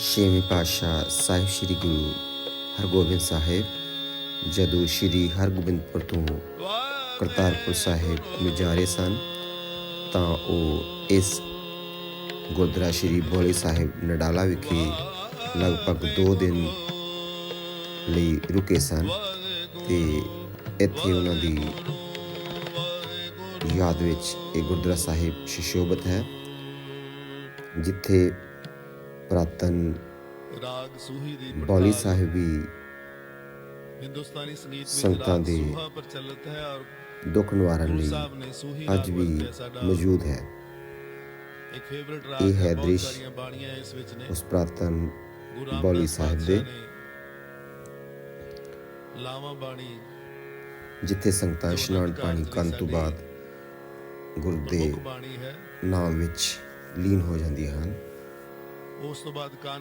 ਛੇਵੇਂ ਪਾਤਸ਼ਾਹ ਸਾਹਿਬ ਸ੍ਰੀ ਗੁਰੂ ਹਰਗੋਬਿੰਦ ਸਾਹਿਬ, ਜਦੋਂ ਸ੍ਰੀ ਹਰਗੋਬਿੰਦਪੁਰ ਤੋਂ ਕਰਤਾਰਪੁਰ ਸਾਹਿਬ ਨੂੰ ਜਾ ਰਹੇ ਸਨ, ਤਾਂ ਉਹ ਇਸ ਗੁਰਦੁਆਰਾ ਸ੍ਰੀ ਬੋਲੇ ਸਾਹਿਬ ਨਡਾਲਾ ਵਿਖੇ ਲਗਭਗ 2 ਦਿਨ ਲਈ ਰੁਕੇ ਸਨ ਤੇ ਇੱਥੇ ਉਹਨਾਂ ਦੀ ਯਾਦ ਵਿੱਚ ਇਹ ਗੁਰਦੁਆਰਾ ਸਾਹਿਬ ਸ਼ਿਸ਼ੋਭਤ ਹੈ, ਜਿੱਥੇ ਪ੍ਰਾਤਨ। ਰਾਗ ਸੂਹੀ ਦੀ ਬੌਲੀ ਸਾਹਿਬ। ਹਿੰਦੁਸਤਾਨੀ ਸੰਗੀਤ ਰਾਗ ਦੇ ਸੂਹਾ ਪ੍ਰਚਲਿਤ ਹੈ ਔਰ ਦੁੱਖ ਨਿਵਾਰਨ ਲਈ ਅੱਜ ਵੀ ਮੌਜੂਦ ਹੈ। ਇੱਕ ਫੇਵਰਿਟ ਰਾਗ ਇਹ ਹੈ ਦ੍ਰਿਸ਼। ਸਾਰੀਆਂ ਬਾਣੀਆਂ ਇਸ ਵਿੱਚ ਨੇ। ਉਸ ਪ੍ਰਾਤਨ ਬੌਲੀ ਸਾਹਿਬ ਦੇ। ਲਾਵਾਂ ਬਾਣੀ ਜਿੱਥੇ ਸੰਗਤਾਂ ਇਸ਼ਨਾਨ ਪਾਣੀ ਕਰਨ ਤੋਂ ਬਾਅਦ ਗੁਰੂ ਦੇ ਪ੍ਰਮੁੱਖ ਬਾਣੀ ਹੈ। ਨਾਮ ਵਿੱਚ ਲੀਨ ਹੋ ਜਾਂਦੀਆਂ ਹਨ। ਉਸ ਤੋਂ ਬਾਅਦ ਕਾਨ